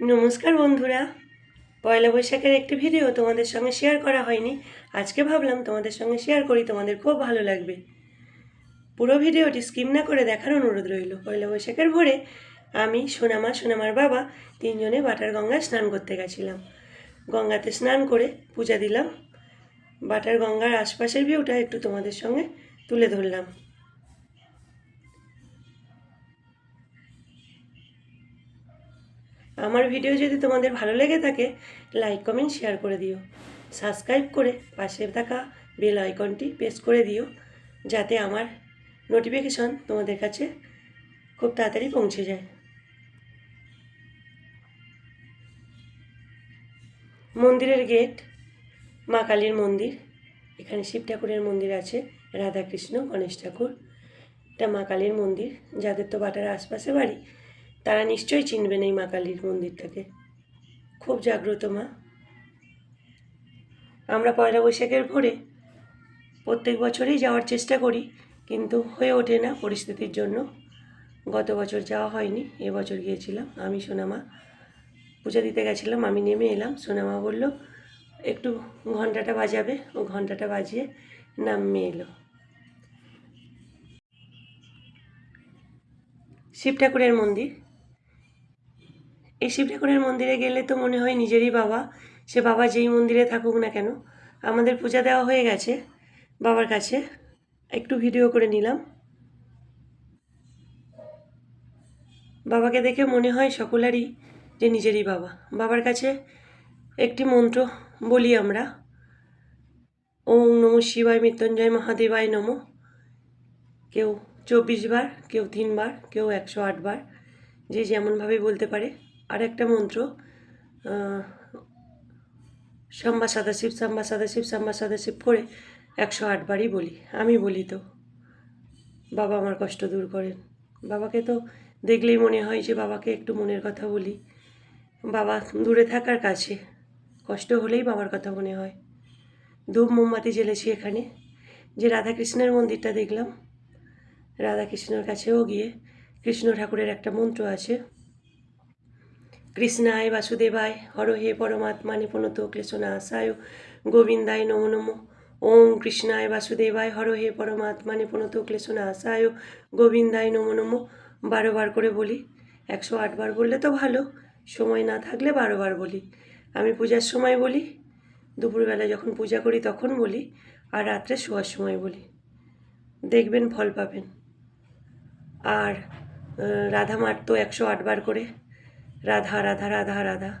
নমস্কার বন্ধুরা। পয়লা বৈশাখের একটি ভিডিও তোমাদের সঙ্গে শেয়ার করা হয়নি। আজকে ভাবলাম তোমাদের সঙ্গে শেয়ার করি, তোমাদের খুব ভালো লাগবে। পুরো ভিডিওটি স্কিম না করে দেখার অনুরোধ রইল। পয়লা বৈশাখের ভোরে আমি, সোনামা, সোনামার বাবা তিনজনে বাটার গঙ্গায় স্নান করতে গেছিলাম। গঙ্গাতে স্নান করে পূজা দিলাম। বাটার গঙ্গার আশপাশের ভিউটা একটু তোমাদের সঙ্গে তুলে ধরলাম। আমার ভিডিও যদি তোমাদের ভালো লেগে থাকে লাইক কমেন্ট শেয়ার করে দিও। সাবস্ক্রাইব করে পাশে থাকা বেল আইকনটি প্রেস করে দিও, যাতে আমার নোটিফিকেশন তোমাদের কাছে খুব তাড়াতাড়ি পৌঁছে যায়। মন্দিরের গেট মা কালীর মন্দির, এখানে শিব ঠাকুরের মন্দির আছে, রাধাকৃষ্ণ, গণেশ ঠাকুর। এটা মা কালীর মন্দির, যাদের তো বাটার আশপাশে বাড়ি তারা নিশ্চয়ই চিনবেন এই মা কালীর মন্দিরটাকে। খুব জাগ্রত মা। আমরা পয়লা বৈশাখের ভোরে প্রত্যেক বছরেই যাওয়ার চেষ্টা করি, কিন্তু হয়ে ওঠে না পরিস্থিতির জন্য। গত বছর যাওয়া হয়নি এবছর গিয়েছিলাম। আমি, সোনামা, পূজা দিতে গেছিলাম, আমি নেমে এলাম। সোনামা বলল, একটু ঘন্টাটা বাজাবে। ও ঘন্টাটা বাজিয়ে নামিয়ে এলো। শিব ঠাকুরের মন্দির। এই শিব ঠাকুরের মন্দিরে গেলে তো মনে হয় নিজেরই বাবা। সে বাবা যেই মন্দিরে থাকুক না কেন, আমাদের পূজা দেওয়া হয়ে গেছে বাবার কাছে। একটু ভিডিও করে নিলাম। বাবাকে দেখে মনে হয় সকলেরই যে নিজেরই বাবা। বাবার কাছে একটি মন্ত্র বলি আমরা, ওম নম শিবায় মৃত্যুঞ্জয় মহাদেবায় নম। কেউ চব্বিশ বার, কেউ তিনবার কেউ একশো আটবার যে যেমনভাবে বলতে পারে। আর একটা মন্ত্র আহ, শম্বা সদাশিব শম্বা সদাশিব শম্বা সদাশিব করে একশো আটবারই বলি। আমি বলি তো বাবা আমার কষ্ট দূর করেন। বাবাকে তো দেখলেই মনে হয় যে বাবাকে একটু মনের কথা বলি। বাবা দূরে থাকার কাছে কষ্ট হলেই বাবার কথা মনে হয়। ধূপ মোমবাতি জ্বেলেছি এখানে। যে রাধাকৃষ্ণের মন্দিরটা দেখলাম রাধাকৃষ্ণের কাছেও গিয়ে কৃষ্ণ ঠাকুরের একটা মন্ত্র আছে। কৃষ্ণায় বাসুদেবায় হর হে পরমাত্মা নিপুণত ক্লেশনাশায় গোবিন্দায় নমো নমো। ওম কৃষ্ণায় বাসুদেবায় হর হে পরমাত্মা নিপুণত ক্লেশনাশায় গোবিন্দায় নমো নমো। বারো বার করে বলি। একশো আটবার বললে তো ভালো। সময় না থাকলে বারো বার বলি। আমি পূজার সময় বলি। দুপুরবেলা যখন পূজা করি তখন বলি। আর রাত্রে শোয়ার সময় বলি। দেখবেন ফল পাবেন। আর রাধা মার তো একশো আটবার করে রাধা রাধা রাধা রাধা।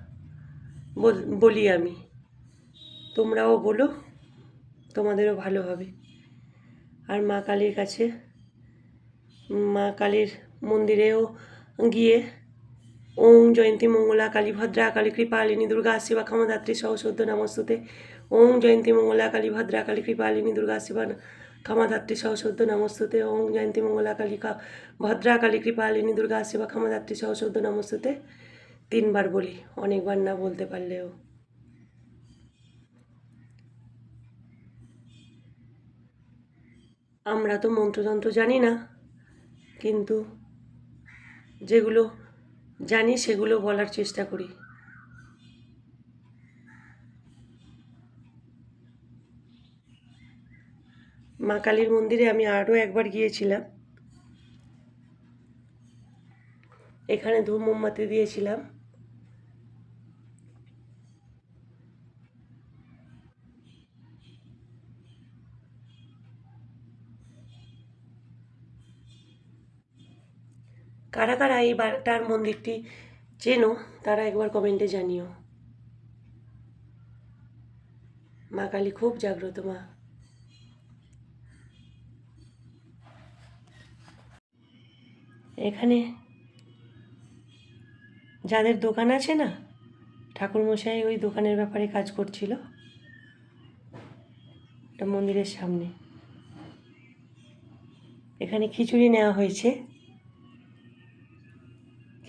বলি আমি, তোমরাও বলো, তোমাদেরও ভালো হবে। আর মা কালীর কাছে, মা কালীর মন্দিরেও গিয়ে ওম জয়ন্তী মঙ্গলা কালী ভদ্রা কালী কৃপালিনী দুর্গা, শিবা, ক্ষমদাত্রী সহসদ্য নমস্তুতে। ওম জয়ন্তী মঙ্গলা কালী ভদ্রা কালী কৃপালিনী দুর্গা, শিবা ক্ষমাধাত্রী সহসদ্য নমস্তুতে। ওম জয়ন্তী মঙ্গলা কালী ভদ্রা কালী কৃপালিনী দুর্গা, শিবা ক্ষমাধাত্রী সহসদ্য নমস্তুতে। তিনবার বলি, অনেকবার না বলতে পারলেও। আমরা তো মন্ত্রতন্ত্র জানি না, কিন্তু যেগুলো জানি সেগুলো বলার চেষ্টা করি। মা কালীর মন্দিরে আমি আরও একবার গিয়েছিলাম। এখানে ধূপ মোমবাতি দিয়েছিলাম। কারা কারা এই বারটার মন্দিরটি চেনো, তারা একবার কমেন্টে জানিও। মা কালী খুব জাগ্রত, মা। এখানে যাদের দোকান আছে না, ঠাকুরমশাই ওই দোকানের ব্যাপারে কাজ করছিল মন্দিরের সামনে। এখানে খিচুড়ি নেওয়া হয়েছে।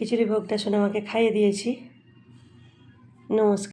খিচুড়ি ভোগটা শুনে আমাকে খাইয়ে দিয়েছি। নমস্কার।